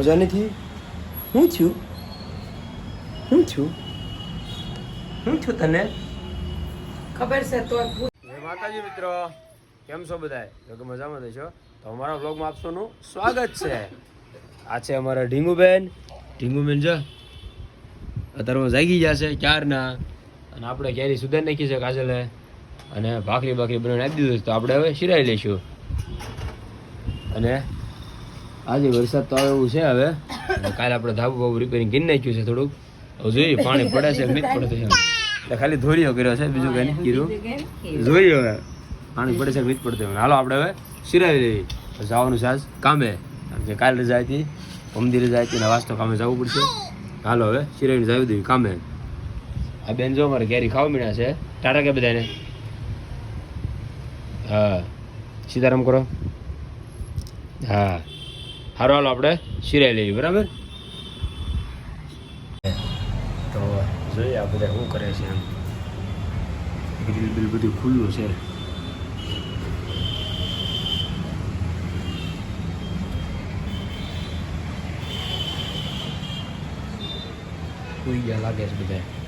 મજા નથી હું છું હું છું હું છું તને? ખબર છે તો માતાજી મિત્રો કેમ છો બધા જો કે મજામાં છો? તો અમારા બ્લોગમાં આપ સ્વાગત છે. આ છે અમારા ઢીંગુબેન. ઢીંગુબેન જો અત્યારમાં જાગી જશે ક્યારના? અને આપણે ક્યારેય સુધાર નાખી છે કાજલે. અને ભાખરી ભાખરી બનાવીને આપી દીધું તો આપણે હવે શિરાઈ લઈશું. અને આજે વરસાદ તો આવે એવું છે હવે. કાલે આપણે ધાબુ બાબુ રિપેરિંગ કરી નાખ્યું છે થોડુંક. હવે જોઈએ, પાણી પડે છે મીત પડે છે. ખાલી ધોરીઓ કર્યો છે, બીજું કઈ કર્યું જોઈએ હવે. પાણી પડે છે મીત પડતું. હાલો આપણે હવે સિરાવી લેવી જવાનું સાસ કામે. કારણ કાલે રજા હતી, મંદિરે રજા હતી ને વાસ્તો કામે જવું પડશે. હાલો હવે સિરાવીને જાવી દેવી કામે. આ બેન જો અમારે કેરી ખાવા મીણ્યા છે. ટાટા કે બધાને હા. સીતારામ કરો. હા. સારું હાલ, આપણે સિરાઈ લઈએ, બરાબર? તો જોઈએ આ બધા શું કરે છે એમ. ગ્રીલ બિલ બધું ખુલ્લું છે. કોઈ ગયા લાગે છે બધા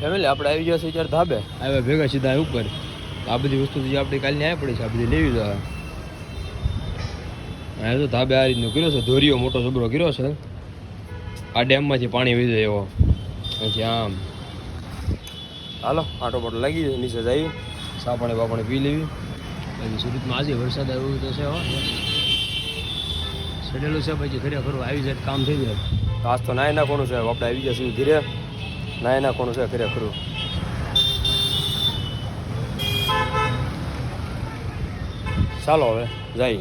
ફેમિલી આપણે આવી ગયા છે ધાબે. આવ્યા ભેગા સીધા ઉપર. આ બધી વસ્તુ જે આપણે કાલની આવી પડી છે આ બધી લેવી જોઈએ આ. તો ધાબે આ રીતનો કર્યો છે ધોરીઓ મોટો જબરો કર્યો છે. આ ડેમમાંથી પાણી વહી જાય એવો. પછી આમ. હાલો આટો પાટો લાગી જાય નીચે જઈ સાપણે બાપણે પી લેવી. પછી સુરતમાં આજે વરસાદ આવ્યો તો છે સડેલું છે પછી ખરેખર આવી જાય કામ થઈ જાય. આજ તો નાય નાખવાનું છે આપણે આવી જશે ધીરે નાય નાખવાનું છે ખરેખર ચાલો હવે જાય.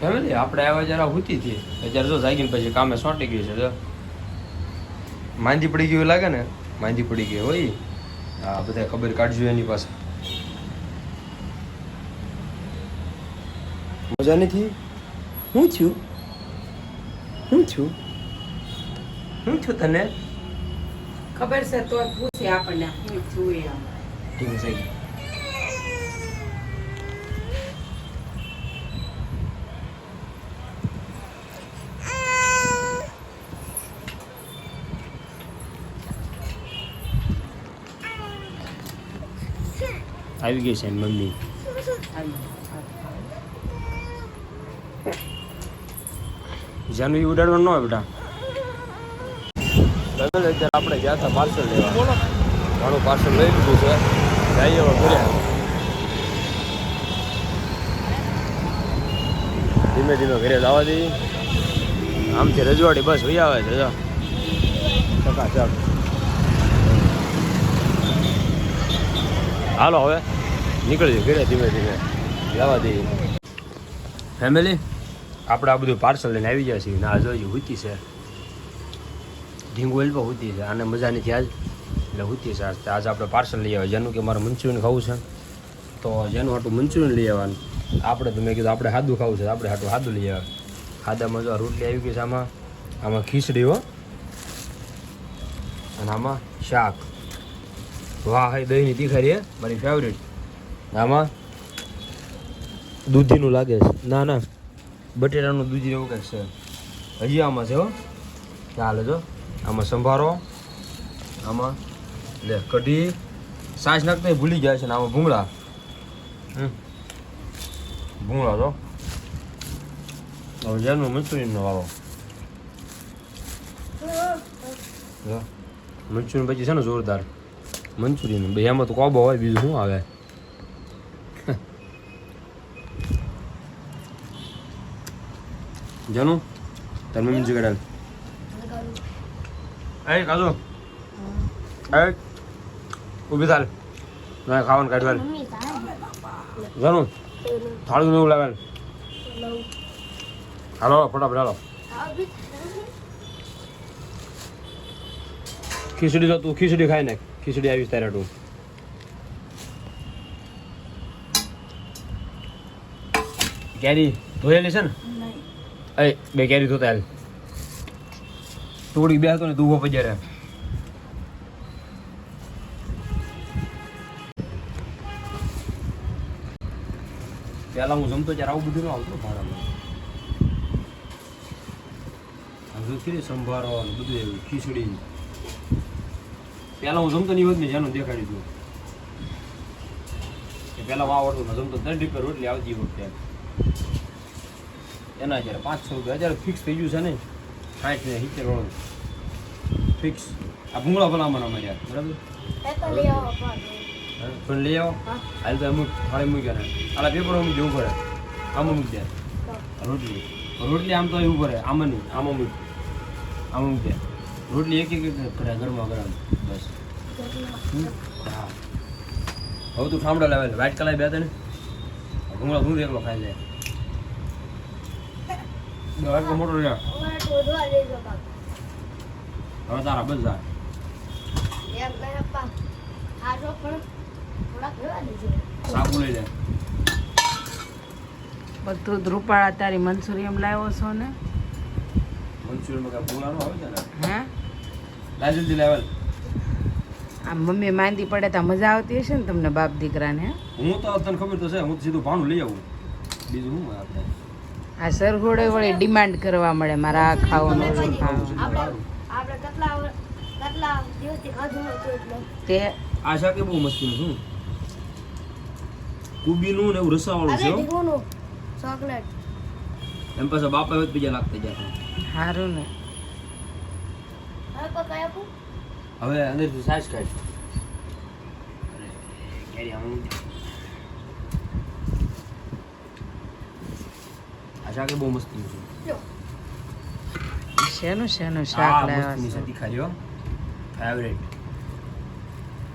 ફેમિલી આપણે આવ્યા જરા હુતી હતી અત્યારે જો જાગીને પછી કામે સોંટી ગયું છે જો. માંદી પડી ગયું લાગે ને? માંદી પડી ગઈ હોય. હા બધા ખબર કાઢજો એની પાસે મજા નથી? હું છું? હું છું? હું છું તને? ખબર છે તો પૂછે આપણને હું છું એમ. ઠીક છે આવી ગઈ છે મમ્મી. જાનું ઈ ઉડાડવાનું ન હોય બેટા. અત્યારે આપણે ગયા હતા પાર્સલ લેવા. ઘણું પાર્સલ લઈ લીધું છે. જઈએ હવે ધીમે ધીમે ઘરે જવા દઈએ. આમથી રજવાડી બસ વહી આવે છે, જો. ચકાચક હાલો હવે, નીકળીએ ઘરે ધીમે ધીમે. જવા દઈએ. ફેમિલી આપણે આ બધું પાર્સલ લઈને આવી ગયા છીએ. ના જોઈએ હુતી છે. ઢીંગુ પણ હુતી છે. આને મજા નથી આજ એટલે હુતી છે. આજે આજે આપણે પાર્સલ લઈ આવ્યા. જેનું કે મારે મંચુરિયન ખાવું છે. તો જેનું હાટું મંચુરિયન લઈ આવવાનું. આપણે તો મેં કીધું આપણે સાદું ખાવું છે. આપણે હાટું સાદું લઈ આવે ખાદામાં જો રોટલી આવી ગઈ છે આમાં. આમાં ખીચડી હો. અને આમાં શાક. વાહ, હે, દહીંની તીખારી, હે. મારી ફેવરેટ આમાં દૂધીનું લાગે છે. ના ના. બટેટાનું દૂધી એવું કંઈક છે. હજી આમાં છે, હો. ચાલે, જો. આમાં સંભારો, આમાં લે, કઢી. સાસ નાખતા ભૂલી જાય છે ને આમાં ભૂંગળા. ભૂંગળા તો. હવે જેનું મંચુરિયનનો વાળો મંચુરિયન પછી છે ને જોરદાર. મંચુરિયન. ભાઈ એમાં તો કોબો હોય, બીજું શું આવે? જાનું. તાર મમ્મી જગાડાલ એ કાજુ એ ઊભી થાલ. ના ખાવાનું કાઢવાનું જાનું થાળું એવું લાવેલ. હાલો ફટાફટ હાલો. ખીચડી તો તું ખીચડી ખાઈ નાખ. ખીચડી આવીશ તારે તું. કેરી ધોયેલી છે ને? એ બે કેરી ધોતા હાલ. તોડી બેહતો ને દુહો પજારે પેલા હું જમતો ત્યારે આવું બધું આવતો ભાડામાં. હજુ કીધું સંભારો બધું એવું, ખીચડી. પેલા હું જમતો નહીં હોત ને જેનું દેખાડી દીધું પેલા હું આવડતું ને જમતો ત્રણ રૂપિયા રોટલી આવતી વખતે. એના જયારે છ રૂપિયા, અત્યારે ફિક્સ થઈ ગયું છે ને. સાઠ ને સિત્તેર વાળો ફિક્સ આ ભૂંગળા ભલામણ યાર બરાબર? પણ. લઈ આવો. હાલ તો અમુક થાળી મૂક્યા ને આલા પેપર અમુક જવું પડે આમાં મૂકી દે. રોટલી. રોટલી આમ તો એવું પડે આમાં નહીં આમાં મૂક. આમાં મૂકી દે. રોટલી એક એક કરે ગરમા ગરમ. બસ. હા. હવે તું ઠામડા લાવે વ્હાઈટ કલર બે તને ભૂંગળા હું એકલો ખાઈ લે. વાટકો મોટો લે હવે તારા બસ જાય. સાબુ લઈ લે. બધું ધ્રુપાળા રૂપાળા તારી મંચુરિયમ લાવ્યો છો ને? મંચુરિયનમાં કાંઈ ભૂંગળાનું આવે છે ને? હે? લાય જલ્દી લેવલ. આ મમ્મી માંદી પડે તો મજા આવતી હશે ને તમને બાપ દીકરાને હું? તો તને ખબર તો છે હું સીધું ભાણું લઈ આવું. બીજું હું આપણે? આ સરઘોડે વળી ડિમાન્ડ કરવા મળે મારા આ ખાવાનું ઓલું ખાવાનું આપણે કેટલા કેટલા દિવસથી ખાધું નહોતું એટલે? તે આ કે બહુ મસ્તી શું કુબીનું ને એવું રસાવાળું છે ચોકલેટ. એમ પાછા બાપા હવે બીજા લાગતા જાય. સારું ને. હવે અંદરથી સાઈઝ કાઢ. અરે કેરી આમ મૂકી દે. આ શાક એ બહુ મસ્તીનું છે. શેનું શેનું શાક લાવ્યા છો? ફેવરેટ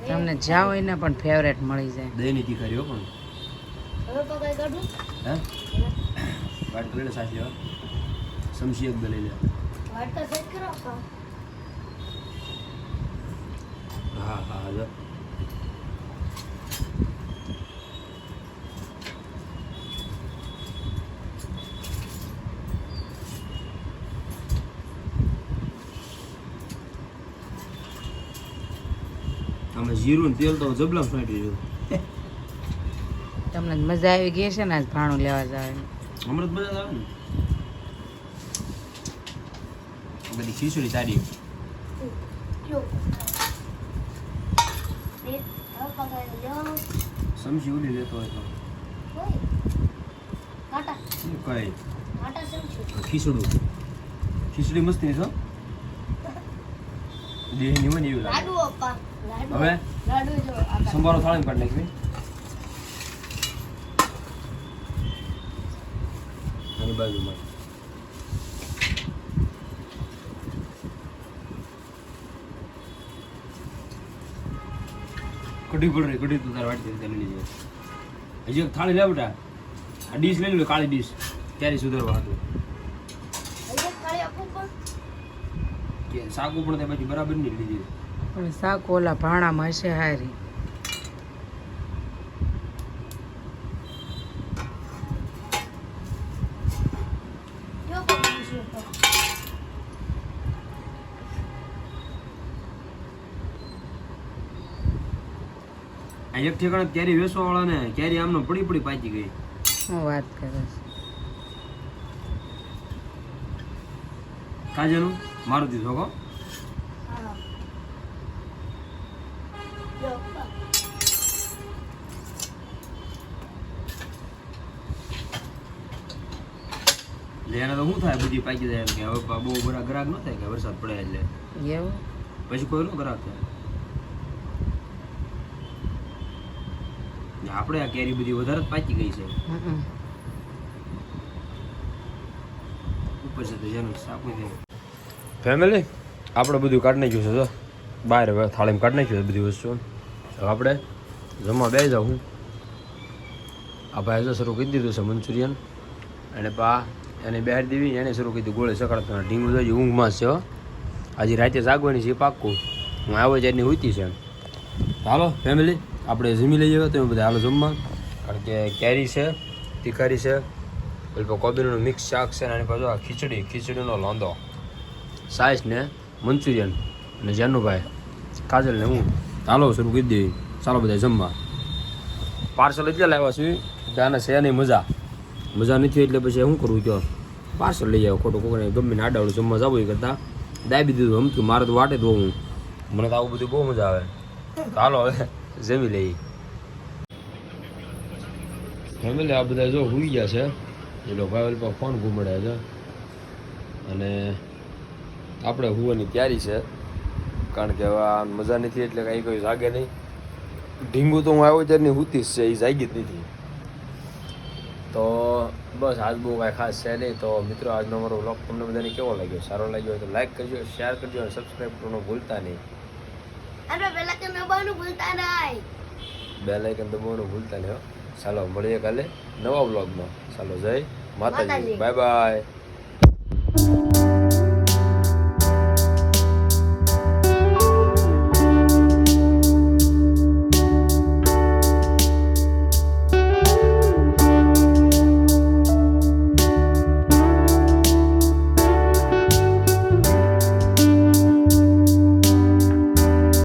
તમને જ્યાં હોય ને પણ ફેવરેટ મળી જાય. દહીંની તીખારી કર્યો પણ. હવે કોઈ કઈ કાઢું? હે? વાટ તો લઈ સાચી હો. સમસી એક લઈ લે. વાટ તો સેટ કરો તો હા હા આમાં જીરું ને તેલ તો જબલા ફાટી ગયું તમને મજા આવી ગઈ છે ને આજ ભાણું લેવા જવાની. હમણાં જ મજા આવે ને. બધી ખીચડી સારી સમસી ઉડી લેતો હોય તો. કઈ? ખીચડું. ખીચડી મસ્તી છો દેહ હોય એવું લાગે. હવે? લાડુ સંભારો થાળી કાઢ નાખવી આની બાજુમાં. કઢી પડ રહી કઢી તો તારે વાટી દે લઈ લેજે હજી એક થાળી લે બેટા. આ ડીશ લઈ લે કાળી ડીશ. ત્યારે સુધારવા હતું પણ. શાકું પણ તે પછી બરાબર નહીં લીધી. પણ શાક ઓલા ભાણામાં હશે હારી. એક ઠેકાણે કેરી વેસવા વાળા ને કેરી આમને પડી પડી પાકી ગઈ. હું વાત કરે કાજેનું મારુતિ છોકો હા જો અપ્પા એટલે એને તો શું થાય? બધી પાકી જાય કે હવે બહુ બધા ગ્રાહક ન થાય કે વરસાદ પડે એટલે. એવું? પછી કોઈ નો ગ્રાહક થાય. આપણે આ કેરી બધી વધારે જ પાકી ગઈ છે. ઉપર છે તો જેનું સાપું છે ફેમિલી આપણે બધું કાઢી નાખ્યું છે તો બહાર હવે થાળીમાં કાઢી નાખ્યું છે બધી વસ્તુ હવે આપણે જમવા બે જાઉં આ ભાઈ તો શરૂ કરી દીધું છે મંચુરિયન. અને પા એને બહાર દેવી એને શરૂ કીધું ગોળે સકાળતો ઢીંગું જોઈએ ઊંઘમાં છે આજે રાતે જાગવાની છે પાક્કું. હું આવો જાતની હોતી છે. હાલો ફેમિલી આપણે જમી લઈ લઈએ તમે બધા હાલો જમવા. કારણ કે કેરી છે, તીખારી છે પેલું કોબીનું મિક્સ શાક છે અને પાછું આ ખીચડી, ખીચડીનો લોંદો સાઈસ ને મંચુરિયન અને જાનુભાઈ. કાજલ ને હું. ચાલો શરૂ દઈએ. ચાલો બધા જમવા. પાર્સલ એટલે લાવ્યા છું આને છે નહીં મજા. મજા નથી એટલે પછી શું કરવું કહો પાર્સલ લઈ આવો ખોટું કોઈને ગમે આડાવડું જમવા જવું એ કરતાં. દાબી દીધું હમતું મારે તો વાટે જ હોવું મને તો આવું બધું બહુ મજા આવે. ચાલો હવે, જમી લઈએ. ફેમિલી, આ બધા જો હુઈ ગયા છે. એ લોકો ભાઈ પર ફોન ઘૂમડ્યા છે. અને આપણે હુવાની તૈયારી છે. કારણ કે હવે આ મજા નથી એટલે કાંઈ કોઈ જાગે નહીં. ઢીંગુ તો હું આવ્યો ત્યારની હુતીશ છે, એ જાગી જ નથી. તો બસ આજ બહુ કાંઈ ખાસ છે નહીં. તો મિત્રો આજનો મારો વ્લોગ તમને બધાને કેવો લાગ્યો? સારો લાગ્યો હોય તો લાઈક કરજો શેર કરજો અને સબસ્ક્રાઈબ કરવાનું ભૂલતા નહીં. અને પેલા કે નવાનું ભૂલતા નહીં. બે લાઇકન દબાવવાનું ભૂલતા નહીં હો. ચાલો મળીએ કાલે નવા વ્લોગમાં ચાલો જય માતાજી. Bye bye